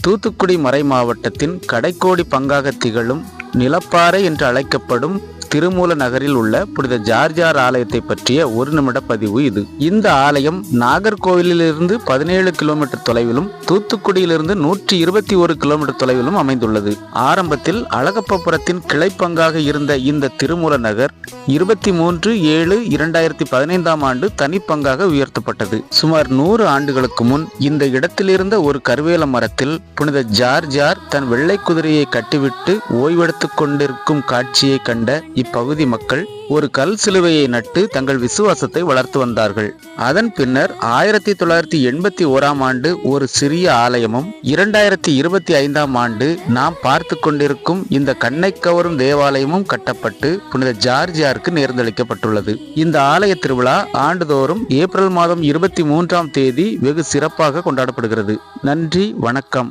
தூத்துக்குடி மறை மாவட்டத்தின் கடைக்கோடி பங்காக திகழும் நிலப்பாறை என்று அழைக்கப்படும் திருமூல நகரில் உள்ள புனித ஜார்ஜார் ஆலயத்தை பற்றிய ஒரு நிமிட பதிவு இது. இந்த ஆலயம் நாகர்கோவிலிருந்து பதினேழு கிலோமீட்டர் தொலைவிலும் தூத்துக்குடியிலிருந்து நூற்றி இருபத்தி ஒரு கிலோமீட்டர் தொலைவிலும் அமைந்துள்ளது. ஆரம்பத்தில் அழகப்பபுரத்தின் கிளைப்பங்காக இருந்த இந்த திருமூல நகர் இருபத்தி மூன்று ஏழு இரண்டாயிரத்தி பதினைந்தாம் ஆண்டு தனிப்பங்காக உயர்த்தப்பட்டது. சுமார் நூறு ஆண்டுகளுக்கு முன் இந்த இடத்திலிருந்த ஒரு கருவேல மரத்தில் புனித ஜார்ஜார் தன் வெள்ளை குதிரையை கட்டிவிட்டு ஓய்வெடுத்துக் கொண்டிருக்கும் காட்சியை கண்ட இப்பகுதி மக்கள் ஒரு கல் சிலுவையை நட்டு தங்கள் விசுவாசத்தை வளர்த்து வந்தார்கள். அதன் பின்னர் ஆயிரத்தி தொள்ளாயிரத்தி எண்பத்தி ஓராம் ஆண்டு ஒரு சிறிய ஆலயமும் இரண்டாயிரத்தி இருபத்தி ஐந்தாம் ஆண்டு நாம் பார்த்து கொண்டிருக்கும் இந்த கண்ணை கவரும் தேவாலயமும் கட்டப்பட்டு புனித ஜார்ஜியாருக்கு நேர்ந்தளிக்கப்பட்டுள்ளது. இந்த ஆலய திருவிழா ஆண்டுதோறும் ஏப்ரல் மாதம் இருபத்தி மூன்றாம் தேதி வெகு சிறப்பாக கொண்டாடப்படுகிறது. நன்றி வணக்கம்.